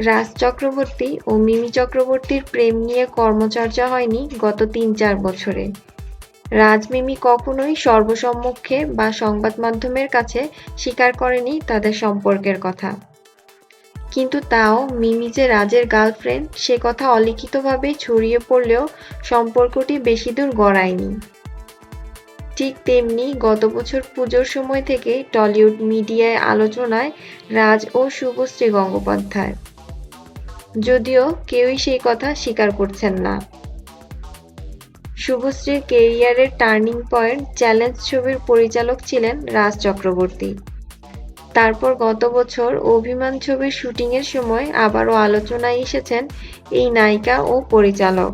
রাজ চক্রবর্তী ও মিমি চক্রবর্তীর প্রেম নিয়ে কর্মচর্চা হয়নি গত তিন চার বছরে। রাজ মিমি কখনোই সর্বসম্মুখে বা সংবাদ মাধ্যমের কাছে স্বীকার করেনি তাদের সম্পর্কের কথা। কিন্তু তাও মিমি যে রাজের গার্লফ্রেন্ড, সে কথা অলিখিতভাবে ছড়িয়ে পড়লেও সম্পর্কটি বেশি দূর গড়ায়নি। ঠিক তেমনি গত বছর পুজোর সময় থেকে টলিউড মিডিয়ায় আলোচনায় রাজ ও শুভশ্রী গঙ্গোপাধ্যায় যদিও কেউই সেই কথা স্বীকার করছেন না। শুভশ্রীর কেরিয়ারের টার্নিং পয়েন্ট চ্যালেঞ্জ ছবির পরিচালক ছিলেন রাজ চক্রবর্তী। তারপর গত বছর অভিমান ছবির শুটিংয়ের সময় আবারও আলোচনায় এসেছেন এই নায়িকা ও পরিচালক।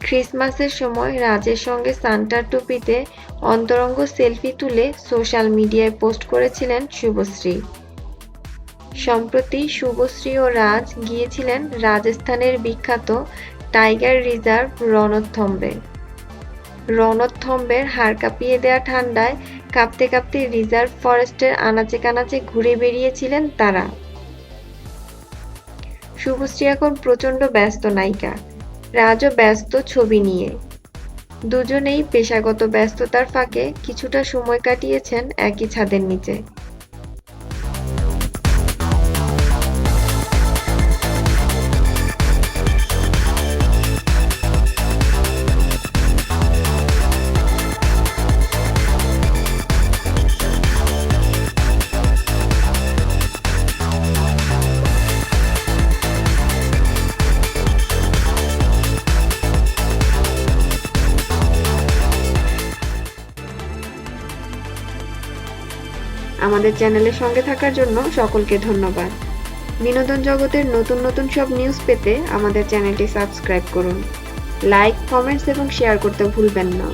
ক্রিসমাসের সময় রাজের সঙ্গে সান্টার টুপিতে অন্তরঙ্গ সেলফি তুলে সোশ্যাল মিডিয়ায় পোস্ট করেছিলেন শুভশ্রী। সম্প্রতি শুভশ্রী ও রাজ গিয়েছিলেন রাজস্থানের বিখ্যাত টাইগার রিজার্ভ রণথম্বে রণথম্বের হাড় কাঁপিয়ে দেওয়া ঠান্ডায় কাঁপতে কাঁপতে রিজার্ভ ফরেস্টের আনাচে কানাচে ঘুরে বেরিয়েছিলেন তারা। শুভশ্রী এখন প্রচণ্ড ব্যস্ত নায়িকা। রাজও ব্যস্ত ছবি নিয়ে। দুজনেই পেশাগত ব্যস্ততার ফাঁকে কিছুটা সময় কাটিয়েছেন একই ছাদের নিচে। আমাদের চ্যানেলের সঙ্গে থাকার জন্য সকলকে ধন্যবাদ। বিনোদন জগতের নতুন নতুন সব নিউজ পেতে আমাদের চ্যানেলটি সাবস্ক্রাইব করুন। লাইক কমেন্টস এবং শেয়ার করতে ভুলবেন না।